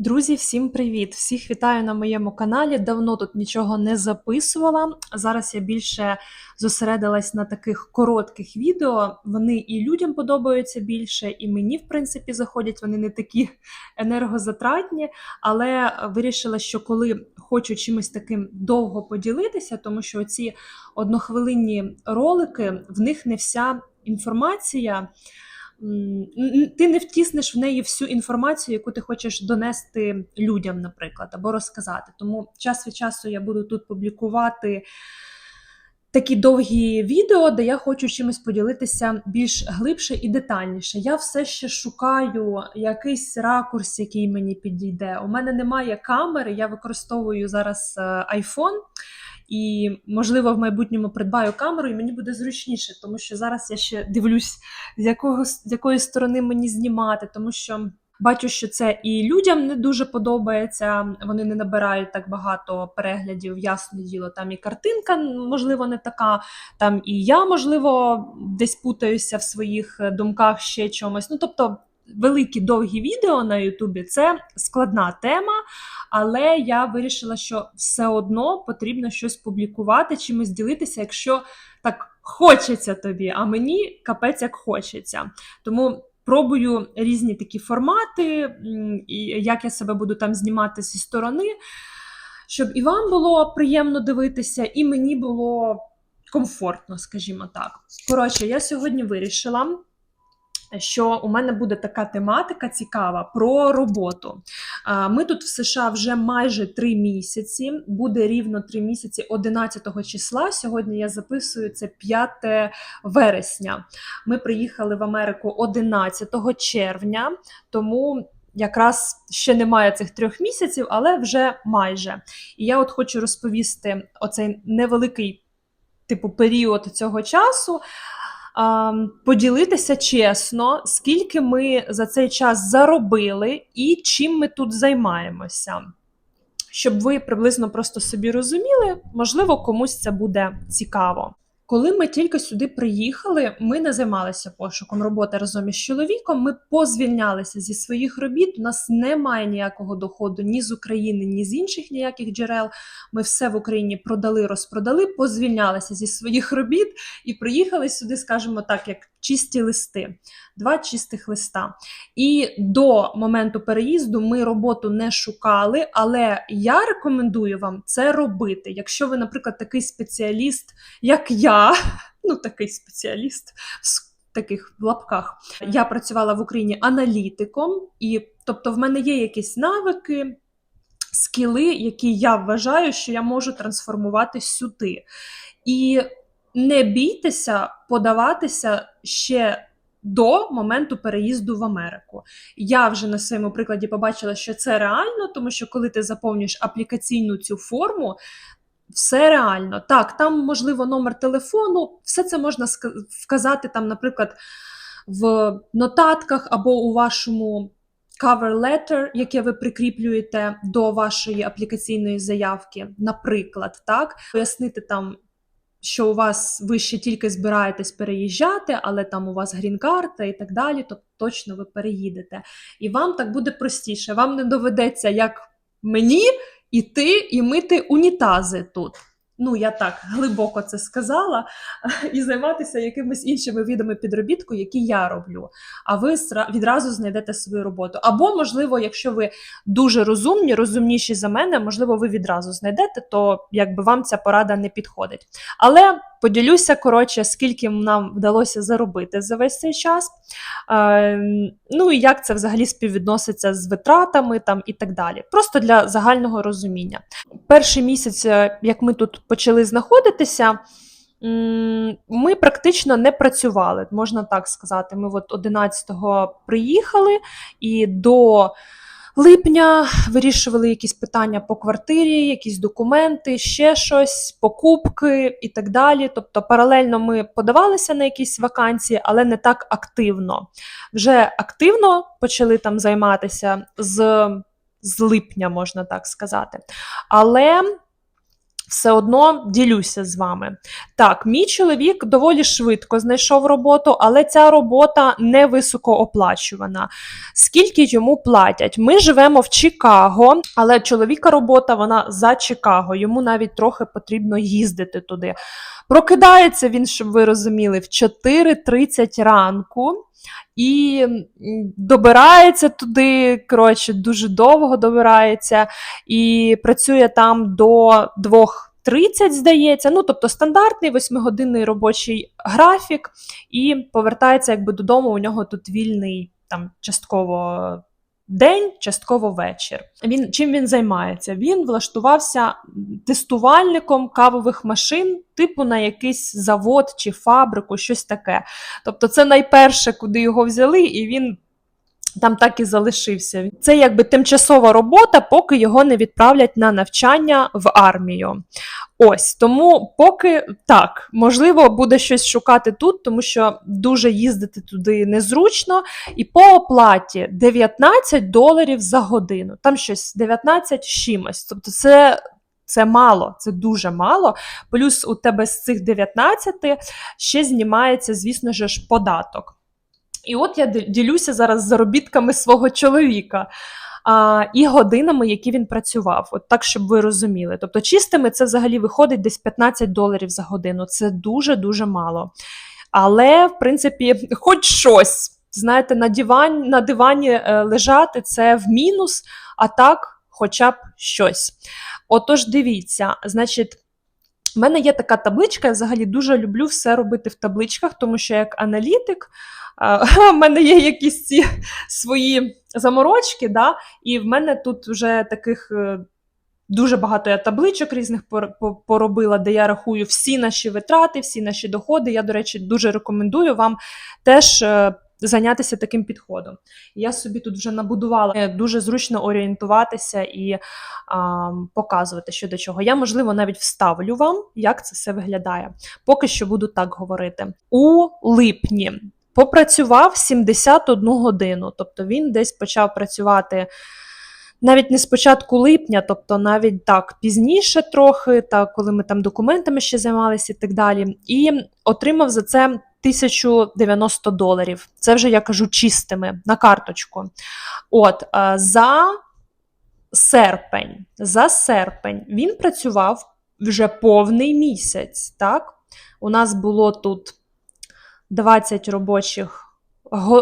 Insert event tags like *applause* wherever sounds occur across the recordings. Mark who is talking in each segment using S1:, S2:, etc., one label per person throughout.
S1: Друзі, всім привіт! Всіх вітаю на моєму каналі. Давно тут нічого не записувала. Зараз я більше зосередилась на таких коротких відео. Вони і людям подобаються більше, і мені, в принципі, заходять. Вони не такі *laughs* енергозатратні, але вирішила, що коли хочу чимось таким довго поділитися, тому що ці однохвилинні ролики, в них не вся інформація. Ти не втіснеш в неї всю інформацію, яку ти хочеш донести людям, наприклад, або розказати. Тому час від часу я буду тут публікувати такі довгі відео, де я хочу чимось поділитися більш глибше і детальніше. Я все ще шукаю якийсь ракурс, який мені підійде. У мене немає камери, я використовую зараз е, iPhone. І, можливо, в майбутньому придбаю камеру, і мені буде зручніше, тому що зараз я ще дивлюсь, з якого з якої сторони мені знімати, тому що бачу, що це і людям не дуже подобається. Вони не набирають так багато переглядів. Ясне діло, там і картинка, можливо, не така. Там і я, можливо, десь путаюся в своїх думках ще чомусь. Ну тобто. Великі довгі відео на Ютубі це складна тема, але я вирішила, що все одно потрібно щось публікувати, чимось ділитися, якщо так хочеться тобі, а мені капець як хочеться. Тому пробую різні такі формати, і як я себе буду там знімати зі сторони, щоб і вам було приємно дивитися, і мені було комфортно, скажімо так. Коротше, я сьогодні вирішила. Що у мене буде така тематика цікава про роботу. Ми тут в США вже майже три місяці. Буде рівно три місяці 11 числа. Сьогодні я записую це 5 вересня. Ми приїхали в Америку 11 червня, тому якраз ще немає цих трьох місяців, але вже майже. І я от хочу розповісти оцей невеликий типу період цього часу. Поділитися чесно, скільки ми за цей час заробили і чим ми тут займаємося. Щоб ви приблизно просто собі розуміли, можливо, комусь це буде цікаво. Коли ми тільки сюди приїхали, ми не займалися пошуком роботи разом із чоловіком. Ми позвільнялися зі своїх робіт. У нас немає ніякого доходу ні з України, ні з інших ніяких джерел. Ми все в Україні продали, розпродали, позвільнялися зі своїх робіт і приїхали сюди, скажімо так, як чисті листи, два чистих листа. І до моменту переїзду ми роботу не шукали, але я рекомендую вам це робити. Якщо ви, наприклад, такий спеціаліст, як я, ну такий спеціаліст в таких лапках. Я працювала в Україні аналітиком, і тобто в мене є якісь навики. Скіли, які я вважаю, що я можу трансформувати сюди. І не бійтеся подаватися ще до моменту переїзду в Америку. Я вже на своєму прикладі побачила, що це реально, тому що коли ти заповнюєш аплікаційну цю форму, все реально. Так, там можливо номер телефону, все це можна вказати там, наприклад, в нотатках або у вашому cover letter, яке ви прикріплюєте до вашої аплікаційної заявки, наприклад, так, пояснити там. Що у вас ви ще тільки збираєтесь переїжджати, але там у вас грін-карта і так далі, то точно ви переїдете. І вам так буде простіше. Вам не доведеться, як мені, іти і мити унітази тут. Ну, я так глибоко це сказала, *laughs* і займатися якимись іншими видами підробітку, які я роблю. А ви відразу знайдете свою роботу. Або, можливо, якщо ви дуже розумні, розумніші за мене, можливо, ви відразу знайдете, то якби вам ця порада не підходить. Але поділюся коротше, скільки нам вдалося заробити за весь цей час. Е, ну і як це взагалі співвідноситься з витратами там і так далі. Просто для загального розуміння. Перший місяць, е, як ми тут почали знаходитися. Ми практично не працювали, можна так сказати. Ми от 11-го приїхали і до липня вирішували якісь питання по квартирі, якісь документи, ще щось, покупки і так далі. Тобто, паралельно ми подавалися на якісь вакансії, але не так активно. Вже активно почали там займатися з, з липня, можна так сказати. Але все одно ділюся з вами. Так, мій чоловік доволі швидко знайшов роботу, але ця робота не високооплачувана. Скільки йому платять? Ми живемо в Чикаго, але чоловіка робота вона за Чикаго. Йому навіть трохи потрібно їздити туди. Прокидається він, щоб ви розуміли, в 4.30 ранку. І добирається туди, коротше, дуже довго добирається, і працює там до 2.30, здається. Ну, тобто стандартний восьмигодинний робочий графік, і повертається якби додому. У нього тут вільний там частково день, частково вечір. Він чим він займається? Він влаштувався тестувальником кавових машин, типу на якийсь завод чи фабрику, щось таке. Тобто, це найперше, куди його взяли, і він. Там так і залишився. Це якби тимчасова робота, поки його не відправлять на навчання в армію. Ось тому, поки так, можливо, буде щось шукати тут, тому що дуже їздити туди незручно. І по оплаті 19 доларів за годину. Там щось 19 чимось. Тобто, це. Це мало, це дуже мало. Плюс у тебе з цих 19 ще знімається, звісно ж, податок. І от я ділюся зараз заробітками свого чоловіка. А, і годинами, які він працював, от так, щоб ви розуміли. Тобто, чистими це взагалі виходить десь 15 доларів за годину. Це дуже-дуже мало. Але, в принципі, хоч щось. Знаєте, на дивані, на дивані е, лежати це в мінус, а так, хоча б щось. Отож, дивіться, значить. У мене є така табличка, я взагалі дуже люблю все робити в табличках, тому що як аналітик *laughs* в мене є якісь ці свої заморочки, да, і в мене тут вже таких е, дуже багато я табличок різних пор- поробила, де я рахую всі наші витрати, всі наші доходи. Я, до речі, дуже рекомендую вам теж е, зайнятися таким підходом. Я собі тут вже набудувала дуже зручно орієнтуватися і а, показувати, що до чого. Я, можливо, навіть вставлю вам, як це все виглядає. Поки що буду так говорити. У липні попрацював 71 годину, тобто він десь почав працювати. Навіть не з початку липня, тобто навіть так пізніше трохи, так коли ми там документами ще займалися і так далі, і отримав за це 1090 доларів. Це вже я кажу чистими на карточку. От е, за серпень, за серпень він працював вже повний місяць. Так? У нас було тут 20 робочих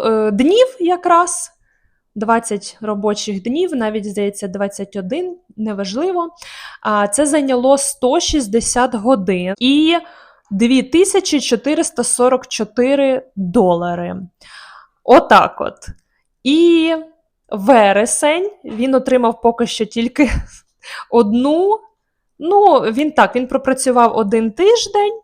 S1: е, днів якраз. 20 робочих днів, навіть здається, 21, неважливо. Це зайняло 160 годин і 2444 долари. Отак от. І вересень він отримав поки що тільки *laughs* одну. Ну, він так, він пропрацював один тиждень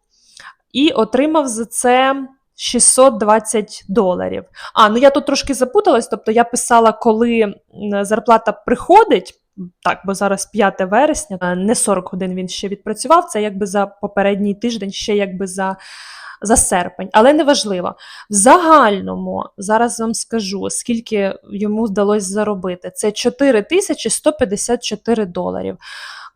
S1: і отримав за це 620 доларів. А, ну я тут трошки запуталась, тобто я писала, коли зарплата приходить. Так, бо зараз 5 вересня, е, не 40 годин він ще відпрацював, це якби за попередній тиждень, ще якби за, за серпень. Але неважливо. В загальному зараз вам скажу, скільки йому вдалося заробити. Це 4154 доларів.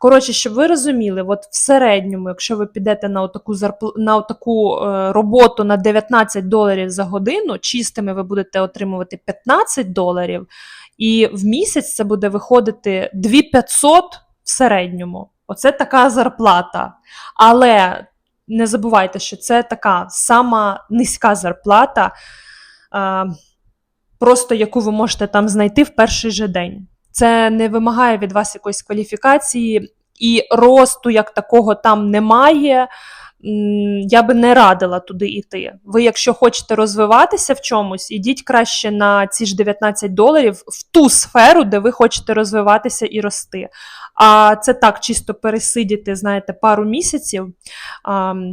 S1: Коротше, щоб ви розуміли, от в середньому, якщо ви підете на отаку зарпл... на отаку е, роботу на 19 доларів за годину, чистими ви будете отримувати 15 доларів, і в місяць це буде виходити 2500 в середньому. Оце така зарплата. Але не забувайте, що це така сама низька зарплата, е, просто яку ви можете там знайти в перший же день. Це не вимагає від вас якоїсь кваліфікації, і росту як такого там немає. Я би не радила туди йти. Ви, якщо хочете розвиватися в чомусь, ідіть краще на ці ж 19 доларів в ту сферу, де ви хочете розвиватися і рости. А це так, чисто пересидіти, знаєте, пару місяців,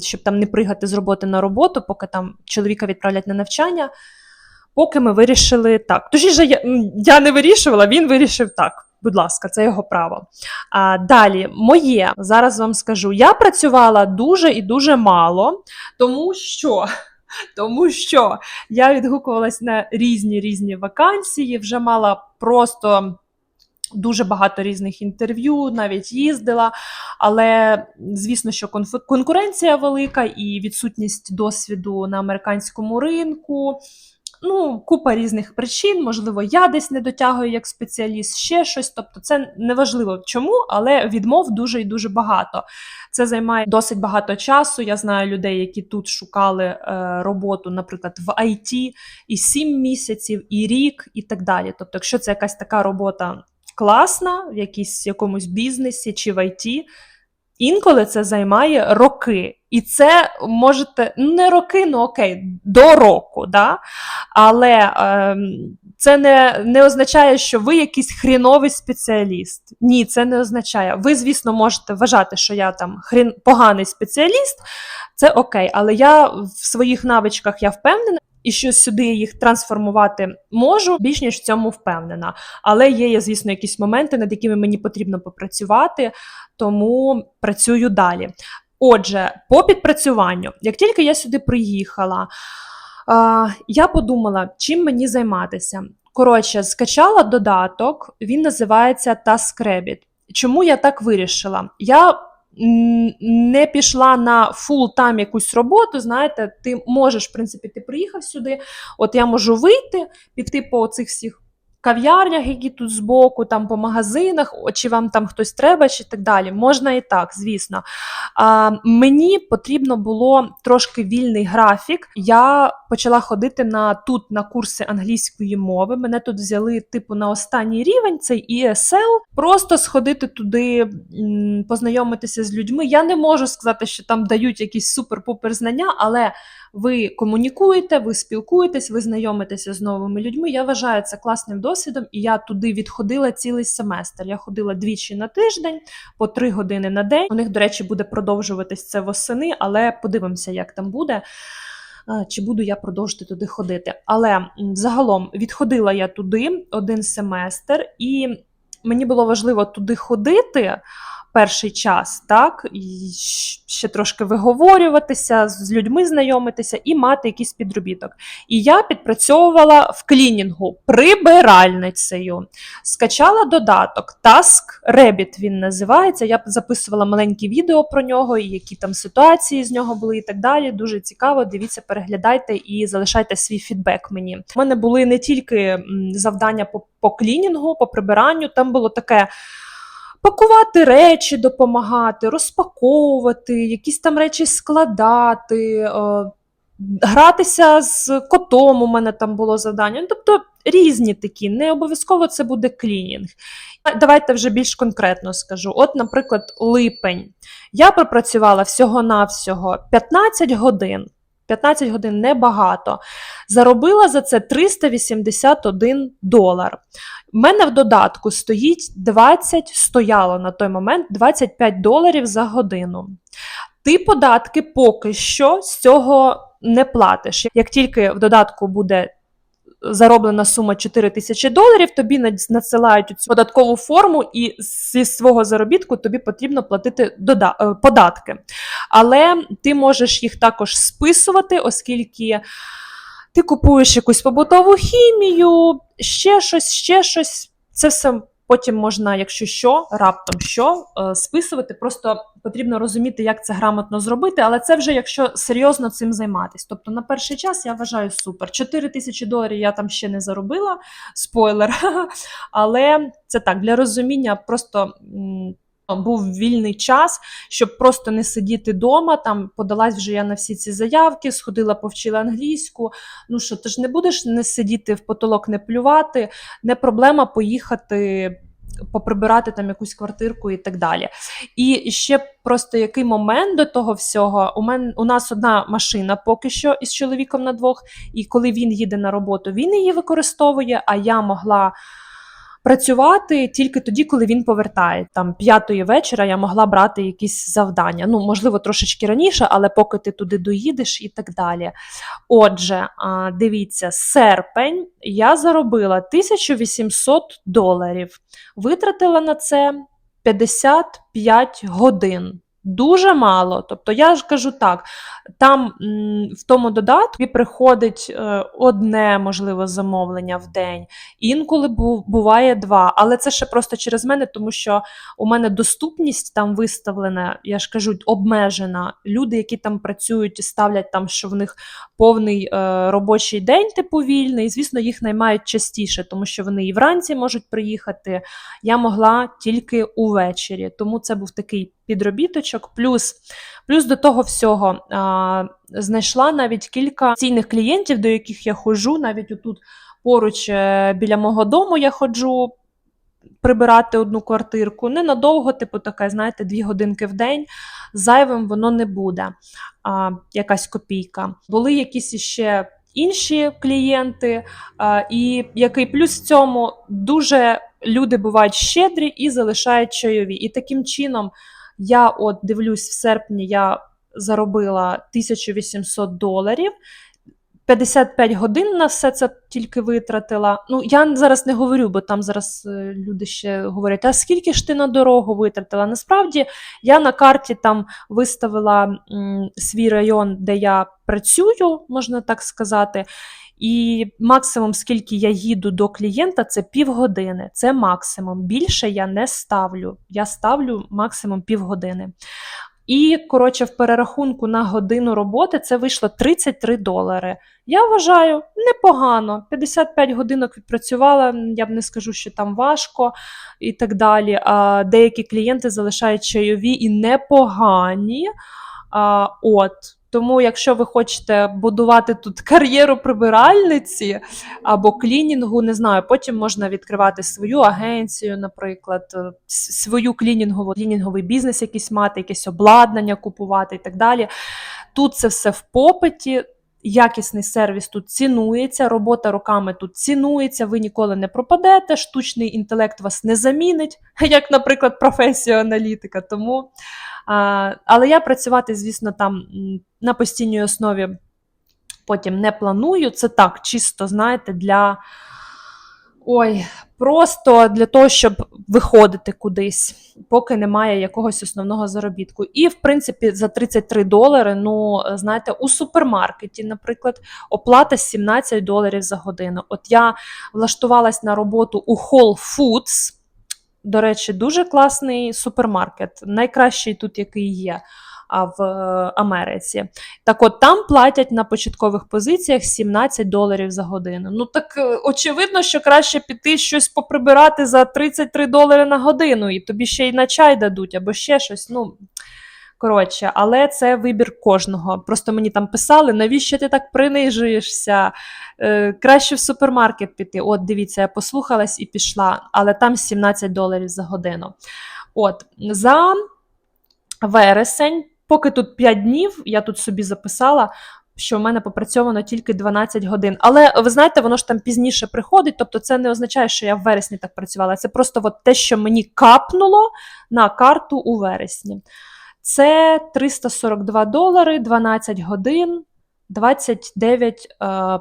S1: щоб там не пригати з роботи на роботу, поки там чоловіка відправлять на навчання. Поки ми вирішили так. Точніше, я, я не вирішувала, він вирішив так. Будь ласка, це його право. А, далі, моє, зараз вам скажу. Я працювала дуже і дуже мало, тому що, *laughs* тому що я відгукувалась на різні різні вакансії, вже мала просто дуже багато різних інтерв'ю, навіть їздила. Але звісно, що конкуренція велика і відсутність досвіду на американському ринку. Ну, купа різних причин, можливо, я десь не дотягую як спеціаліст, ще щось. Тобто, це неважливо чому, але відмов дуже і дуже багато. Це займає досить багато часу. Я знаю людей, які тут шукали е, роботу, наприклад, в IT і 7 місяців, і рік, і так далі. Тобто, якщо це якась така робота класна в якійсь якомусь бізнесі чи в IT, інколи це займає роки. І це можете ну, не роки, ну окей, до року, да? але ем, це не, не означає, що ви якийсь хріновий спеціаліст. Ні, це не означає. Ви, звісно, можете вважати, що я там хрін, поганий спеціаліст, це окей, але я в своїх навичках я впевнена. І що сюди їх трансформувати можу, більш ніж в цьому впевнена. Але є, звісно, якісь моменти, над якими мені потрібно попрацювати, тому працюю далі. Отже, по підпрацюванню, як тільки я сюди приїхала, я подумала, чим мені займатися. Коротше, скачала додаток, він називається TaskRabbit. Чому я так вирішила? Я не пішла на фул-тайм якусь роботу. Знаєте, ти можеш, в принципі, ти приїхав сюди. От я можу вийти, піти по цих всіх кав'ярнях, які тут збоку, там по магазинах, чи вам там хтось треба, чи так далі. Можна і так, звісно. А, мені потрібно було трошки вільний графік. Я почала ходити на тут на курси англійської мови. Мене тут взяли типу на останній рівень, цей ESL. Просто сходити туди, познайомитися з людьми. Я не можу сказати, що там дають якісь супер-пупер знання, але ви комунікуєте, ви спілкуєтесь, ви знайомитеся з новими людьми. Я вважаю це класним досвідом, і я туди відходила цілий семестр. Я ходила двічі на тиждень, по три години на день. У них, до речі, буде продовжуватись це восени, але подивимося, як там буде. Чи буду я продовжити туди ходити? Але загалом відходила я туди один семестр, і мені було важливо туди ходити перший час, так, і ще трошки виговорюватися, з людьми знайомитися і мати якийсь підробіток. І я підпрацьовувала в клінінгу прибиральницею. Скачала додаток Task Rabbit він називається. Я записувала маленькі відео про нього, і які там ситуації з нього були, і так далі. Дуже цікаво. Дивіться, переглядайте і залишайте свій фідбек мені. У мене були не тільки завдання по, по клінінгу, по прибиранню, там було таке. Пакувати речі, допомагати, розпаковувати, якісь там речі складати, е, гратися з котом. У мене там було завдання. Ну, Тобто різні такі, не обов'язково це буде клінінг. Давайте вже більш конкретно скажу. От, наприклад, липень. Я пропрацювала всього-навсього 15 годин. 15 годин небагато. Заробила за це 381 долар. У мене в додатку стоїть 20, стояло на той момент 25 доларів за годину. Ти податки поки що з цього не платиш. Як тільки в додатку буде зароблена сума 4 тисячі доларів, тобі надсилають цю податкову форму, і зі свого заробітку тобі потрібно платити е, податки. Але ти можеш їх також списувати, оскільки ти купуєш якусь побутову хімію, ще щось, ще щось. Це все потім можна, якщо що, раптом що, е, списувати. Просто потрібно розуміти, як це грамотно зробити, але це вже якщо серйозно цим займатися. Тобто на перший час я вважаю супер. 4 тисячі доларів я там ще не заробила, спойлер. *laughs* Але це так, для розуміння просто. Був вільний час, щоб просто не сидіти вдома. Там подалась вже я на всі ці заявки, сходила, повчила англійську. Ну що, ти ж не будеш не сидіти в потолок, не плювати, не проблема поїхати поприбирати там якусь квартирку і так далі. І ще просто який момент до того всього. У мене у нас одна машина поки що із чоловіком на двох, і коли він їде на роботу, він її використовує, а я могла. Працювати тільки тоді, коли він повертає. Там п'ятої вечора я могла брати якісь завдання. Ну, можливо, трошечки раніше, але поки ти туди доїдеш і так далі. Отже, дивіться, серпень я заробила 1800 доларів. Витратила на це 55 годин. Дуже мало. Тобто, я ж кажу так: там в тому додатку приходить е, одне, можливо, замовлення в день, інколи буває два. Але це ще просто через мене, тому що у мене доступність там виставлена, я ж кажу, обмежена. Люди, які там працюють, ставлять там, що в них повний е, робочий день, типу вільний. Звісно, їх наймають частіше, тому що вони і вранці можуть приїхати. Я могла тільки увечері, тому це був такий підробіточок. Плюс, плюс до того всього а, знайшла навіть кілька цінних клієнтів, до яких я ходжу. Навіть отут поруч е, біля мого дому я ходжу. Прибирати одну квартирку ненадовго, типу таке, знаєте, дві годинки в день. Зайвим воно не буде. А, якась копійка. Були якісь іще інші клієнти, а, і який плюс в цьому дуже люди бувають щедрі і залишають чайові. І таким чином я от дивлюсь, в серпні я заробила 1800 доларів. 55 годин на все це тільки витратила. Ну, я зараз не говорю, бо там зараз е, люди ще говорять, а скільки ж ти на дорогу витратила? Насправді я на карті там виставила м, свій район, де я працюю, можна так сказати. І максимум, скільки я їду до клієнта, це півгодини. Це максимум. Більше я не ставлю. Я ставлю максимум півгодини. І, коротше, в перерахунку на годину роботи це вийшло 33 долари. Я вважаю непогано. 55 годинок відпрацювала, я б не скажу, що там важко і так далі. А деякі клієнти залишають чайові і непогані. А, от. Тому, якщо ви хочете будувати тут *laughs* кар'єру прибиральниці або клінінгу, не знаю, потім можна відкривати свою агенцію, наприклад, е, свою клінінгову, клінінговий бізнес якийсь мати, якесь обладнання купувати і так далі. Тут це все в попиті. Якісний сервіс тут цінується, робота руками тут цінується, ви ніколи не пропадете, штучний інтелект вас не замінить, *laughs* як, наприклад, професію аналітика. Тому, але я працювати, звісно, там на постійній основі потім не планую. Це так, чисто, знаєте, для. Ой, просто для того, щоб виходити кудись, поки немає якогось основного заробітку. І, в принципі, за 33 долари, ну, знаєте, у супермаркеті, наприклад, оплата 17 доларів за годину. От я влаштувалась на роботу у Whole Foods. До речі, дуже класний супермаркет, найкращий тут, який є в е, Америці. Так от там платять на початкових позиціях 17 доларів за годину. Ну так е, очевидно, що краще піти щось поприбирати за 33 долари на годину, і тобі ще й на чай дадуть або ще щось. Ну, коротше, але це вибір кожного. Просто мені там писали, навіщо ти так принижуєшся? Е, краще в супермаркет піти. От, дивіться, я послухалась і пішла, але там 17 доларів за годину. От, за вересень, поки тут 5 днів, я тут собі записала. Що в мене попрацьовано тільки 12 годин. Але ви знаєте, воно ж там пізніше приходить. Тобто, це не означає, що я в вересні так працювала. Це просто от те, що мені капнуло на карту у вересні. Це 342 долари, 12 годин, 29 е,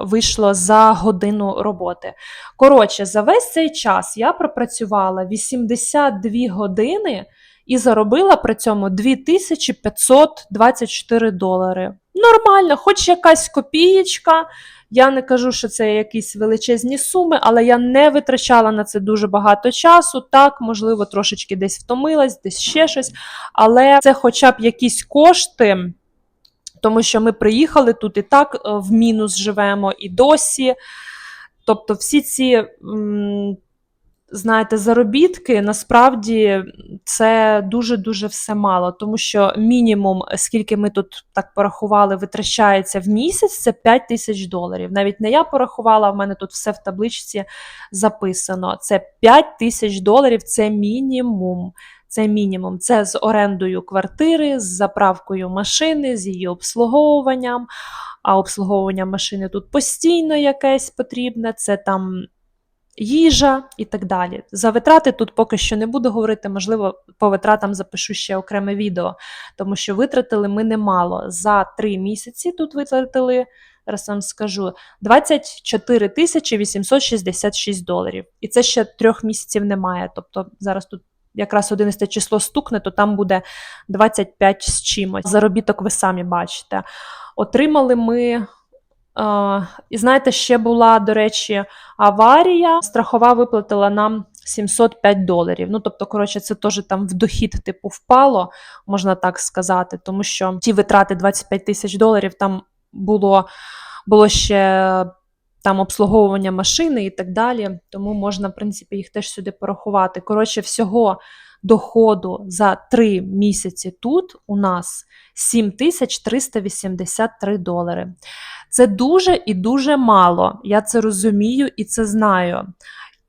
S1: вийшло за годину роботи. Коротше, за весь цей час я пропрацювала 82 години і заробила при цьому 2524 долари. Нормально, хоч якась копієчка. Я не кажу, що це якісь величезні суми, але я не витрачала на це дуже багато часу. Так, можливо, трошечки десь втомилась, десь ще щось. Але це хоча б якісь кошти, тому що ми приїхали тут і так е, в мінус живемо і досі. Тобто, всі ці. м, Знаєте, заробітки насправді це дуже-дуже все мало, тому що мінімум, скільки ми тут так порахували, витрачається в місяць, це 5 тисяч доларів. Навіть не я порахувала, в мене тут все в табличці записано. Це 5 тисяч доларів це мінімум. Це мінімум. Це з орендою квартири, з заправкою машини, з її обслуговуванням. А обслуговування машини тут постійно якесь потрібне. Це там їжа і так далі. За витрати тут поки що не буду говорити, можливо, по витратам запишу ще окреме відео, тому що витратили ми немало. За три місяці тут витратили, зараз вам скажу, 24 тисячі 866 доларів. І це ще трьох місяців немає. Тобто зараз тут якраз 11 число стукне, то там буде 25 з чимось. Заробіток ви самі бачите. Отримали ми. Е, І знаєте, ще була, до речі, аварія. Страхова виплатила нам 705 доларів. Ну, тобто, коротше, це теж там в дохід, типу, впало, можна так сказати, тому що ті витрати 25 тисяч доларів там було, було ще там обслуговування машини і так далі. Тому можна, в принципі, їх теж сюди порахувати. Коротше, всього доходу за три місяці тут у нас 7383 долари. Це дуже і дуже мало. Я це розумію і це знаю.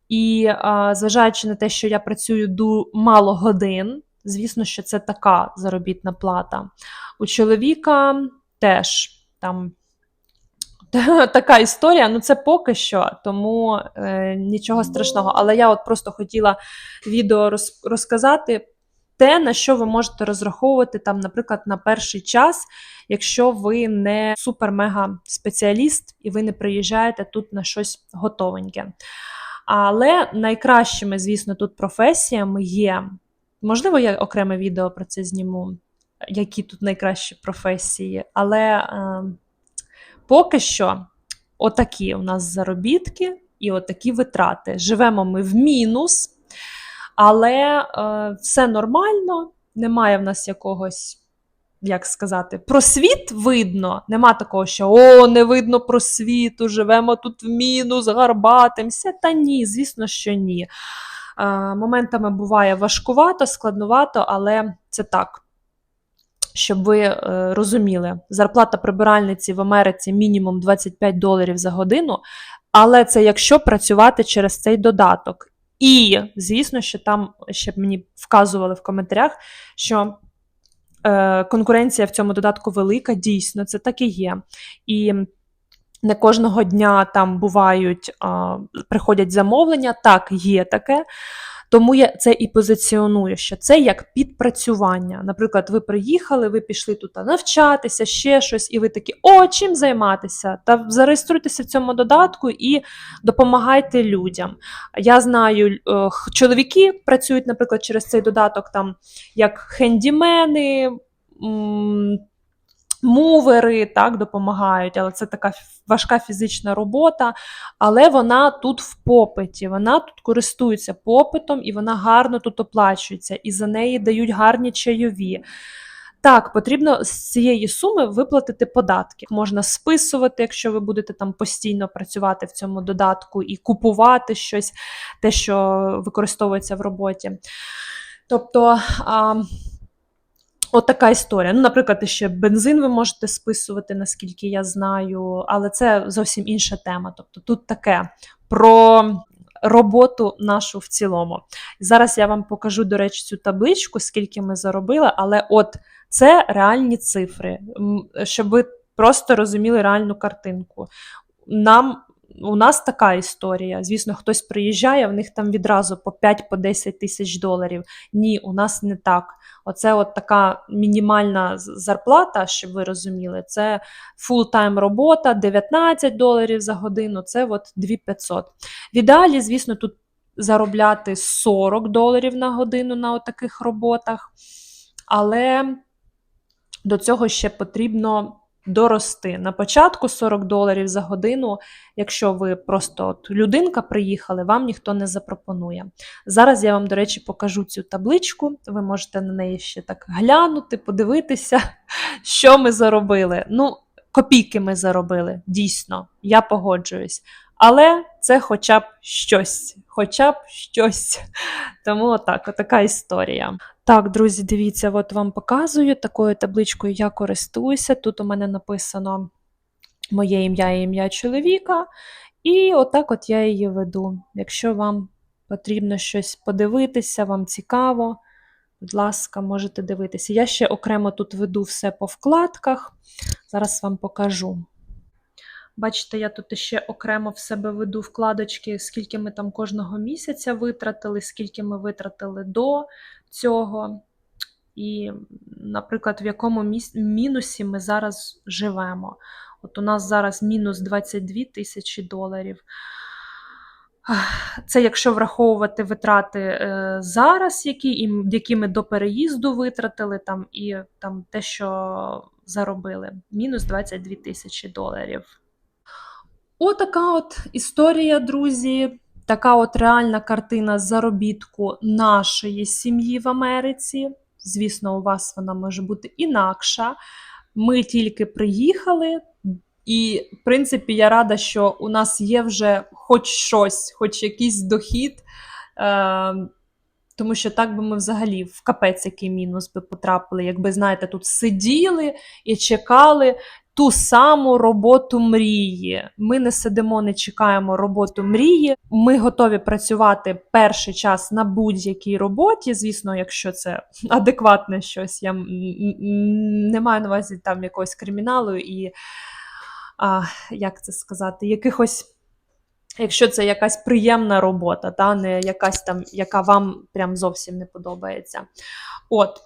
S1: І а, зважаючи на те, що я працюю ду мало годин, звісно, що це така заробітна плата. У чоловіка теж там *laughs* така історія. Ну, це поки що, тому е, нічого страшного. Але я от просто хотіла відео роз, розказати те, на що ви можете розраховувати, там, наприклад, на перший час, якщо ви не супер-мега спеціаліст і ви не приїжджаєте тут на щось готовеньке. Але найкращими, звісно, тут професіями є. Можливо, я окреме відео про це зніму, які тут найкращі професії. Але е, поки що отакі у нас заробітки і отакі витрати. Живемо ми в мінус, але е, все нормально, немає в нас якогось. Як сказати, просвіт видно. Нема такого, що о, не видно просвіту, живемо тут в мінус, гарбатимся. Та ні, звісно, що ні. Е, моментами буває важкувато, складнувато, але це так. Щоб ви е, розуміли, зарплата прибиральниці в Америці мінімум 25 доларів за годину, але це якщо працювати через цей додаток. І, звісно, що там ще б мені вказували в коментарях, що е, конкуренція в цьому додатку велика, дійсно, це так і є. І не кожного дня там бувають, а, приходять замовлення, так, є таке. Тому я це і позиціоную, що це як підпрацювання. Наприклад, ви приїхали, ви пішли тут навчатися, ще щось, і ви такі, о, чим займатися? Та зареєструйтеся в цьому додатку і допомагайте людям. Я знаю, е, чоловіки працюють, наприклад, через цей додаток, там як хендімени. Мувери так допомагають, але це така важка фізична робота. Але вона тут в попиті, вона тут користується попитом і вона гарно тут оплачується, і за неї дають гарні чайові. Так, потрібно з цієї суми виплатити податки. Можна списувати, якщо ви будете там постійно працювати в цьому додатку і купувати щось, те, що використовується в роботі. Тобто. А, От така історія. Ну, наприклад, ще бензин ви можете списувати, наскільки я знаю, але це зовсім інша тема. Тобто тут таке про роботу нашу в цілому. Зараз я вам покажу, до речі, цю табличку, скільки ми заробили, але от це реальні цифри, щоб ви просто розуміли реальну картинку. Нам у нас така історія. Звісно, хтось приїжджає, в них там відразу по 5-10 тисяч доларів. Ні, у нас не так. Оце от така мінімальна зарплата, щоб ви розуміли. Це фултайм робота, 19 доларів за годину, це от 2500. В ідеалі, звісно, тут заробляти 40 доларів на годину на таких роботах, але до цього ще потрібно дорости. На початку 40 доларів за годину, якщо ви просто от людинка приїхали, вам ніхто не запропонує. Зараз я вам, до речі, покажу цю табличку. Ви можете на неї ще так глянути, подивитися, *laughs* що ми заробили. Ну, копійки ми заробили, дійсно, я погоджуюсь. Але це хоча б щось, хоча б щось. Тому отак, отака історія. Так, друзі, дивіться, от вам показую. Такою табличкою я користуюся. Тут у мене написано моє ім'я і ім'я чоловіка. І отак от я її веду. Якщо вам потрібно щось подивитися, вам цікаво, будь ласка, можете дивитися. Я ще окремо тут веду все по вкладках. Зараз вам покажу. Бачите, я тут ще окремо в себе веду вкладочки, скільки ми там кожного місяця витратили, скільки ми витратили до цього. І, наприклад, в якому мінусі ми зараз живемо. От у нас зараз мінус 22 тисячі доларів. Це якщо враховувати витрати е, зараз, які, які ми до переїзду витратили, там, і там, те, що заробили. Мінус 22 тисячі доларів. Отака от історія, друзі. Така от реальна картина заробітку нашої сім'ї в Америці. Звісно, у вас вона може бути інакша. Ми тільки приїхали, і, в принципі, я рада, що у нас є вже хоч щось, хоч якийсь дохід. Е, тому що так би ми взагалі в капець який мінус би потрапили, якби, знаєте, тут сиділи і чекали ту саму роботу мрії. Ми не сидимо, не чекаємо роботу мрії. Ми готові працювати перший час на будь-якій роботі. Звісно, якщо це *laughs* адекватне щось. Я не маю на увазі там якогось криміналу і а, як це сказати, якихось. Якщо це якась приємна робота, та не якась там, яка вам прям зовсім не подобається. От.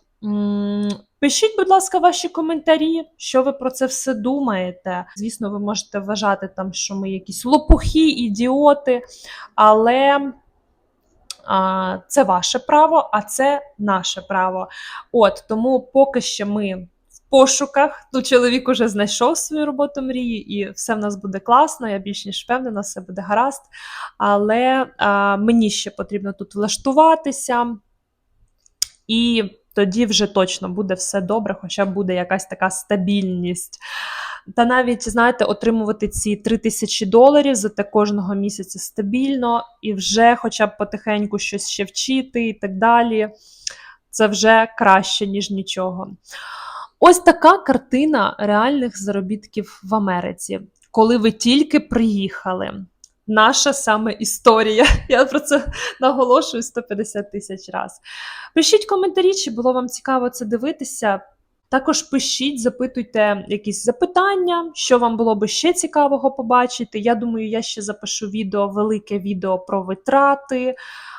S1: Пишіть, будь ласка, ваші коментарі, що ви про це все думаєте. Звісно, ви можете вважати, там, що ми якісь лопухи, ідіоти, але а, це ваше право, а це наше право. От тому поки що ми пошуках. Ну, чоловік уже знайшов свою роботу мрії, і все в нас буде класно. Я більш ніж впевнена, все буде гаразд. Але а, мені ще потрібно тут влаштуватися, і тоді вже точно буде все добре, хоча буде якась така стабільність. Та навіть, знаєте, отримувати ці 3 тисячі доларів за те кожного місяця стабільно, і вже хоча б потихеньку щось ще вчити і так далі. Це вже краще, ніж нічого. Ось така картина реальних заробітків в Америці, коли ви тільки приїхали. Наша саме історія. *laughs* Я про це наголошую 150 тисяч разів. Пишіть коментарі, чи було вам цікаво це дивитися. Також пишіть, запитуйте якісь запитання, що вам було би ще цікавого побачити. Я думаю, я ще запишу відео, велике відео про витрати,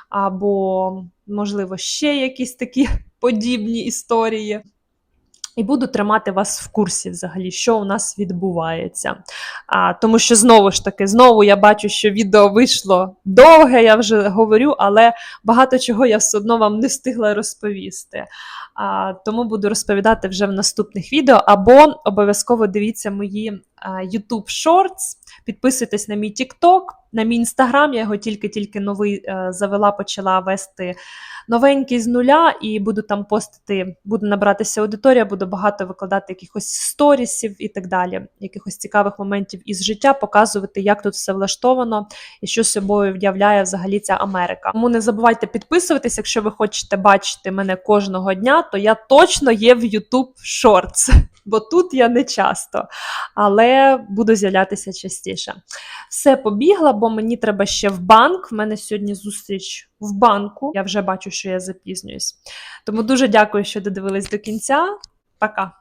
S1: або, можливо, ще якісь такі *laughs* подібні історії. І буду тримати вас в курсі взагалі, що у нас відбувається. А, тому що знову ж таки, знову я бачу, що відео вийшло довге, я вже говорю, але багато чого я все одно вам не встигла розповісти. А, тому буду розповідати вже в наступних відео. Або обов'язково дивіться мої YouTube Shorts, підписуйтесь на мій TikTok, на мій Instagram, я його тільки-тільки новий е, завела, почала вести новенький з нуля, і буду там постити, буду набиратися аудиторія, буду багато викладати якихось сторісів і так далі, якихось цікавих моментів із життя, показувати, як тут все влаштовано і що собою вдявляє взагалі ця Америка. Тому не забувайте підписуватись, якщо ви хочете бачити мене кожного дня, то я точно є в YouTube Shorts, бо тут я не часто, але буду з'являтися частіше. Все побігла, бо мені треба ще в банк. В мене сьогодні зустріч в банку. Я вже бачу, що я запізнююсь. Тому дуже дякую, що додивились до кінця. Пока!